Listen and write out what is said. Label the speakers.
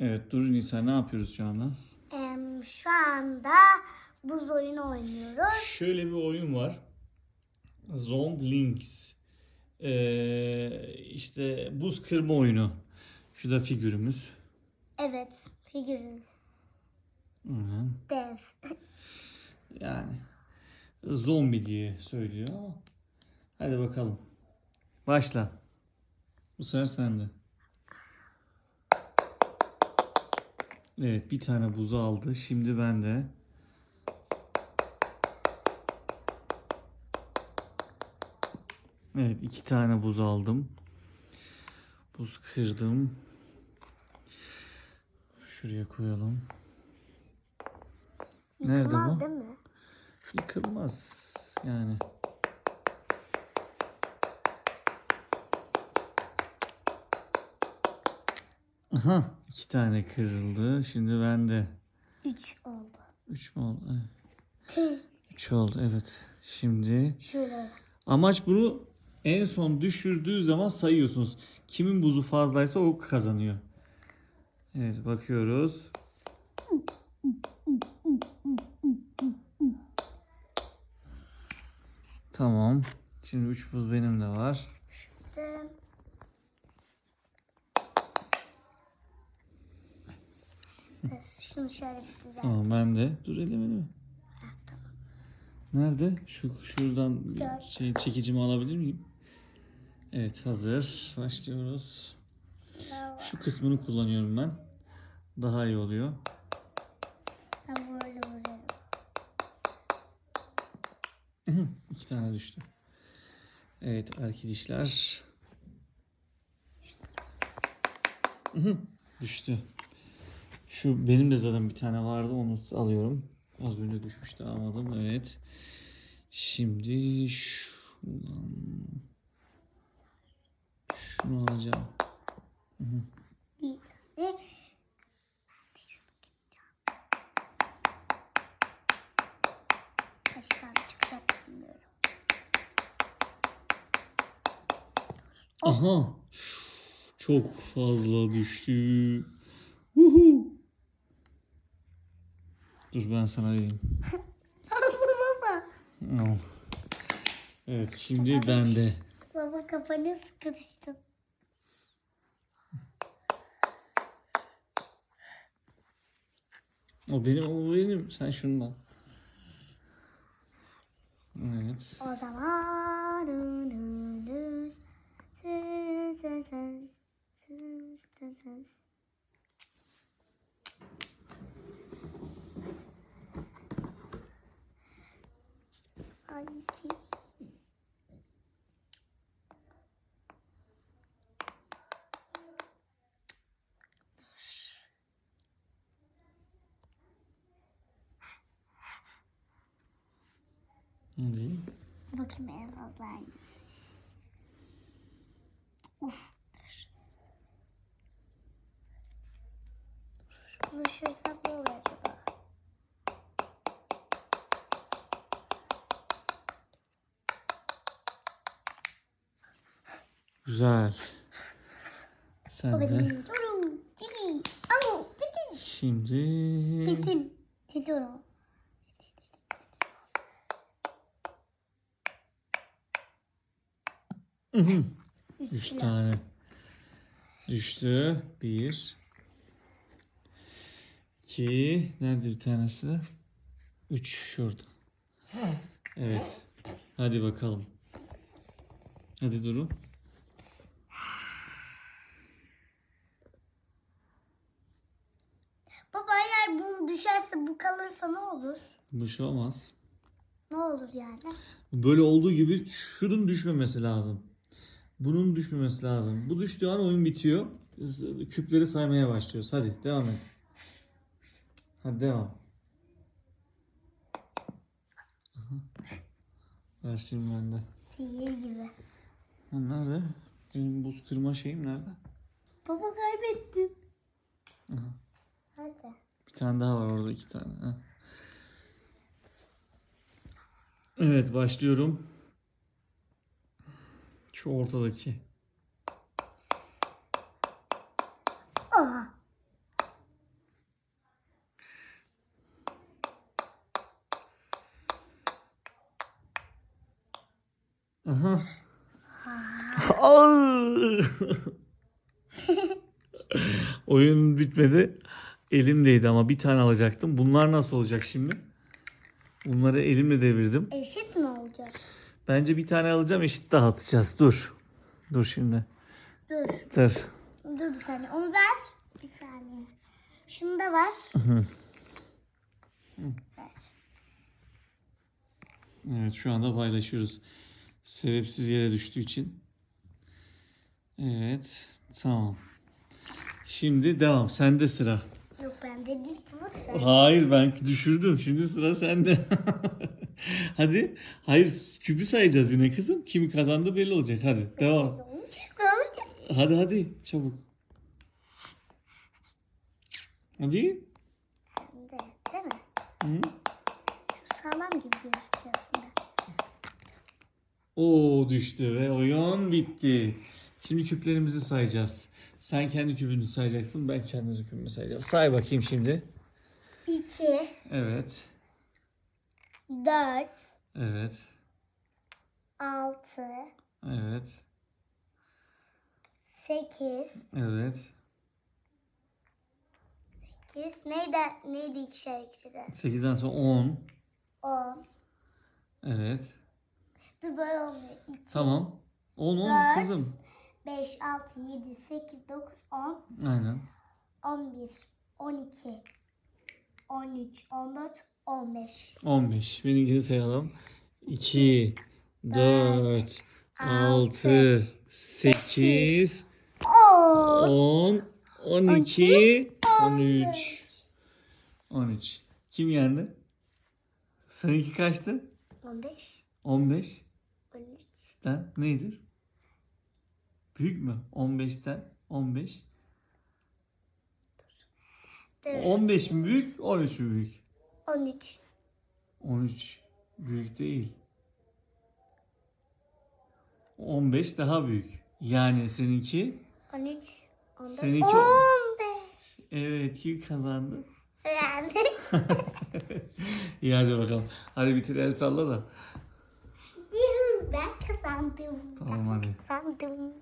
Speaker 1: Evet Duru Nisa ne yapıyoruz şu anda?
Speaker 2: Em, şu anda buz oyunu oynuyoruz.
Speaker 1: Şöyle bir oyun var. Zomb Links. Ee, işte buz kırma oyunu. Şu da figürümüz.
Speaker 2: Evet, figürümüz.
Speaker 1: Hı.
Speaker 2: Dev.
Speaker 1: Yani zombi diye söylüyor. Hadi bakalım. Başla. Bu sefer sende. Evet bir tane buzu aldı. Şimdi ben de. Evet iki tane buz aldım. Buz kırdım. Şuraya koyalım. Nerede
Speaker 2: Yıkılmaz
Speaker 1: bu?
Speaker 2: değil mi?
Speaker 1: Yıkılmaz yani. Aha iki tane kırıldı. Şimdi bende.
Speaker 2: Üç oldu.
Speaker 1: Üç mü oldu? Evet. Üç oldu evet. Şimdi
Speaker 2: Şöyle.
Speaker 1: amaç bunu en son düşürdüğü zaman sayıyorsunuz. Kimin buzu fazlaysa o kazanıyor. Evet bakıyoruz. Tamam. Şimdi üç buz benim de var.
Speaker 2: İşte Şunu şöyle güzel.
Speaker 1: Tamam ben de. Dur eleme mi? Nerede? Şu şuradan bir şey çekicimi alabilir miyim? Evet hazır. Başlıyoruz. Şu kısmını kullanıyorum ben. Daha iyi oluyor.
Speaker 2: Ben böyle vuruyorum.
Speaker 1: İki tane düştü. Evet arkadaşlar. Hı, düştü. Şu benim de zaten bir tane vardı onu alıyorum. Az önce düşmüştü almadım evet. Şimdi şuradan şunu alacağım.
Speaker 2: Bir tane. Kaç tane çıkacak bilmiyorum.
Speaker 1: Aha. Çok fazla düştü. Uhu. Dur ben sana vereyim.
Speaker 2: baba.
Speaker 1: Oh. Evet şimdi bende.
Speaker 2: Baba kafanı sıkıştın.
Speaker 1: O benim o benim. Sen şunu al. Evet.
Speaker 2: O zaman bakayım en fazla dur. Şunu düşürsem ne olur acaba?
Speaker 1: Güzel. Sen de. Şimdi.
Speaker 2: Titin. Titoro.
Speaker 1: Üç
Speaker 2: tane.
Speaker 1: Düştü. Bir. İki. Nerede bir tanesi? Üç şurada. Evet. Hadi bakalım. Hadi Duru.
Speaker 2: Baba eğer bu düşerse bu kalırsa ne olur?
Speaker 1: Bir şey olmaz.
Speaker 2: Ne olur yani?
Speaker 1: Böyle olduğu gibi şunun düşmemesi lazım. Bunun düşmemesi lazım. Bu düştüğü an oyun bitiyor. Küpleri saymaya başlıyoruz. Hadi devam et. Hadi devam. Ver şimdi bende.
Speaker 2: Sihir gibi.
Speaker 1: Ha, nerede? Benim buz kırma şeyim nerede?
Speaker 2: Baba kaybettin.
Speaker 1: Aha.
Speaker 2: Nerede?
Speaker 1: Bir tane daha var orada iki tane. Ha. Evet başlıyorum. Şu ortadaki.
Speaker 2: Aa.
Speaker 1: Aha. Oyun bitmedi. Elimdeydi ama bir tane alacaktım. Bunlar nasıl olacak şimdi? Bunları elimle devirdim.
Speaker 2: Eşit mi olacak?
Speaker 1: Bence bir tane alacağım eşit dağıtacağız. Dur. Dur şimdi.
Speaker 2: Dur.
Speaker 1: Dur.
Speaker 2: Dur bir saniye. Onu ver. Bir saniye. Şunu da ver. ver.
Speaker 1: Evet şu anda paylaşıyoruz. Sebepsiz yere düştüğü için. Evet. Tamam. Şimdi devam. Sende sıra.
Speaker 2: Yok bende değil bu sen.
Speaker 1: Hayır ben düşürdüm. Şimdi sıra sende. Hadi. Hayır küpü sayacağız yine kızım. Kimi kazandı belli olacak. Hadi devam.
Speaker 2: Ne olacak? Ne olacak?
Speaker 1: Hadi hadi çabuk. Hadi.
Speaker 2: Bende. Değil mi?
Speaker 1: Hı?
Speaker 2: Sağlam gibi gözüküyor aslında.
Speaker 1: Oo düştü ve oyun bitti. Şimdi küplerimizi sayacağız. Sen kendi küpünü sayacaksın. Ben kendi küpümü sayacağım. Say bakayım şimdi.
Speaker 2: 2,
Speaker 1: Evet.
Speaker 2: 4,
Speaker 1: Evet.
Speaker 2: 6,
Speaker 1: Evet.
Speaker 2: 8,
Speaker 1: Evet.
Speaker 2: 8. Neydi? Neydi ikişer ikişer?
Speaker 1: 8'den sonra 10.
Speaker 2: 10.
Speaker 1: Evet.
Speaker 2: Dur böyle olmuyor. 2,
Speaker 1: Tamam. 10 10
Speaker 2: Dört.
Speaker 1: kızım.
Speaker 2: 5, 6, 7, 8, 9, 10,
Speaker 1: Aynen.
Speaker 2: 11, 12, 13, 14, 15.
Speaker 1: 15. Benimkini sayalım. 2 4 6 8
Speaker 2: 10,
Speaker 1: 10 12 13 13. Kim yendi? Seninki kaçtı?
Speaker 2: 15,
Speaker 1: 15.
Speaker 2: 13.
Speaker 1: Den nedir? Büyük mü? 15'ten 15.
Speaker 2: Dur.
Speaker 1: 15 mi büyük? 13 mü büyük?
Speaker 2: 13.
Speaker 1: 13 büyük değil. 15 daha büyük. Yani seninki
Speaker 2: 13. 14.
Speaker 1: Seninki
Speaker 2: 15.
Speaker 1: evet kim kazandı?
Speaker 2: Yani.
Speaker 1: İyi hadi bakalım. Hadi bitir el salla da.
Speaker 2: ben kazandım.
Speaker 1: Tamam hadi.
Speaker 2: Kazandım.